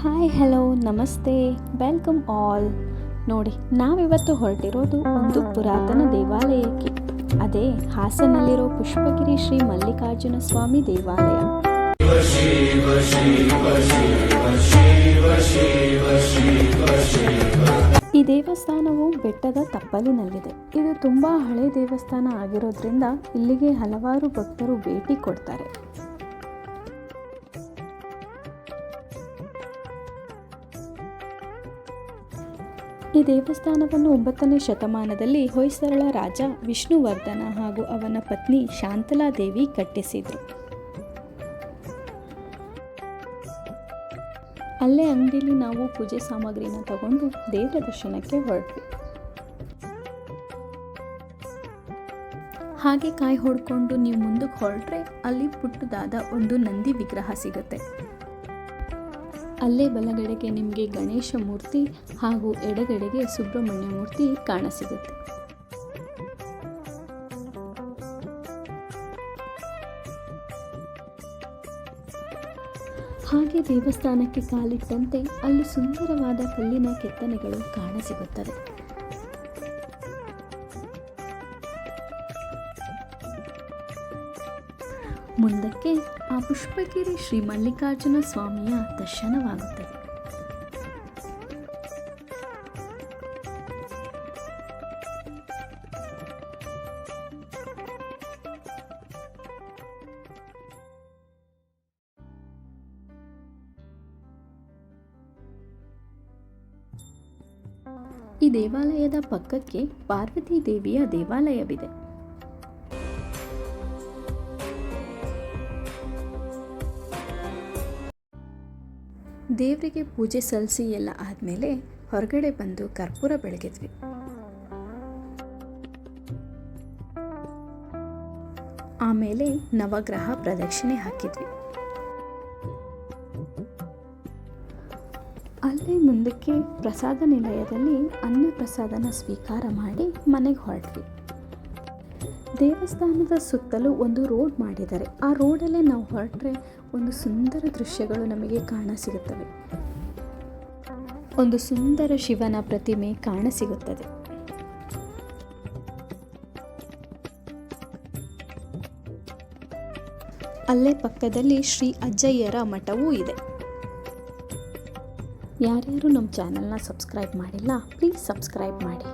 Hi hello ನಮಸ್ತೆ welcome all ನೋಡಿ, ನಾವಿವತ್ತು ಹೊರಟಿರೋದು ಒಂದು ಪುರಾತನ ದೇವಾಲಯಕ್ಕೆ. ಅದೇ, ಹಾಸನಲ್ಲಿರೋ ಪುಷ್ಪಗಿರಿ ಶ್ರೀ ಮಲ್ಲಿಕಾರ್ಜುನ ಸ್ವಾಮಿ ದೇವಾಲಯ. ಈ ದೇವಸ್ಥಾನವು ಬೆಟ್ಟದ ತಪ್ಪಲಿನಲ್ಲಿದೆ. ಇದು ತುಂಬಾ ಹಳೆ ದೇವಸ್ಥಾನ ಆಗಿರೋದ್ರಿಂದ ಇಲ್ಲಿಗೆ ಹಲವಾರು ಭಕ್ತರು ಭೇಟಿ ಕೊಡ್ತಾರೆ. ಈ ದೇವಸ್ಥಾನವನ್ನು ಒಂಬತ್ತನೇ ಶತಮಾನದಲ್ಲಿ ಹೊಯ್ಸಳ ರಾಜ ವಿಷ್ಣುವರ್ಧನ ಹಾಗೂ ಅವನ ಪತ್ನಿ ಶಾಂತಲಾದೇವಿ ಕಟ್ಟಿಸಿದರು. ಅಲ್ಲೇ ಅಂಗಡಿಲಿ ನಾವು ಪೂಜೆ ಸಾಮಗ್ರಿನ ತಗೊಂಡು ದೇವರ ದರ್ಶನಕ್ಕೆ ಹೊರಟ್ವಿ. ಹಾಗೆ ಕಾಯಿ ಹೊಡ್ಕೊಂಡು ನೀವು ಮುಂದಕ್ಕೆ ಹೊರಟ್ರೆ ಅಲ್ಲಿ ಪುಟ್ಟದಾದ ಒಂದು ನಂದಿ ವಿಗ್ರಹ ಸಿಗುತ್ತೆ. ಅಲ್ಲೇ ಬಲಗಡೆಗೆ ನಿಮಗೆ ಗಣೇಶ ಮೂರ್ತಿ ಹಾಗೂ ಎಡಗಡೆಗೆ ಸುಬ್ರಹ್ಮಣ್ಯ ಮೂರ್ತಿ ಕಾಣಸಿಗುತ್ತೆ. ಹಾಗೆ ದೇವಸ್ಥಾನಕ್ಕೆ ಕಾಲಿಟ್ಟಂತೆ ಅಲ್ಲಿ ಸುಂದರವಾದ ಕಲ್ಲಿನ ಕೆತ್ತನೆಗಳು ಕಾಣಸಿಗುತ್ತದೆ ಮುಂದಕ್ಕೆ ಆ ಪುಷ್ಪಗಿರಿ ಶ್ರೀ ಮಲ್ಲಿಕಾರ್ಜುನ ಸ್ವಾಮಿಯ ದರ್ಶನವಾಗುತ್ತದೆ. ಈ ದೇವಾಲಯದ ಪಕ್ಕಕ್ಕೆ ಪಾರ್ವತಿ ದೇವಿಯ ದೇವಾಲಯವಿದೆ. ದೇವರಿಗೆ ಪೂಜೆ ಸಲ್ಲಿಸಿ ಎಲ್ಲ ಆದಮೇಲೆ ಹೊರಗಡೆ ಬಂದು ಕರ್ಪೂರ ಬೆಳಗಿದ್ವಿ. ಆಮೇಲೆ ನವಗ್ರಹ ಪ್ರದಕ್ಷಿಣೆ ಹಾಕಿದ್ವಿ. ಅಲ್ಲೇ ಮುಂದಕ್ಕೆ ಪ್ರಸಾದ ನಿಲಯದಲ್ಲಿ ಅನ್ನ ಪ್ರಸಾದನ ಸ್ವೀಕಾರ ಮಾಡಿ ಮನೆಗೆ ಹೊರಟ್ವಿ. ದೇವಸ್ಥಾನದ ಸುತ್ತಲೂ ಒಂದು ರೋಡ್ ಮಾಡಿದ್ದಾರೆ. ಆ ರೋಡಲ್ಲೇ ನಾವು ಹೊರಟ್ರೆ ಒಂದು ಸುಂದರ ದೃಶ್ಯಗಳು ನಮಗೆ ಕಾಣ ಸಿಗುತ್ತವೆ ಒಂದು ಸುಂದರ ಶಿವನ ಪ್ರತಿಮೆ ಕಾಣ ಸಿಗುತ್ತದೆ ಅಲ್ಲೇ ಪಕ್ಕದಲ್ಲಿ ಶ್ರೀ ಅಜ್ಜಯ್ಯರ ಮಠವೂ ಇದೆ. ಯಾರ್ಯಾರು ನಮ್ಮ ಚಾನಲ್ನ ಸಬ್ಸ್ಕ್ರೈಬ್ ಮಾಡಿಲ್ಲ, ಪ್ಲೀಸ್ ಸಬ್ಸ್ಕ್ರೈಬ್ ಮಾಡಿ.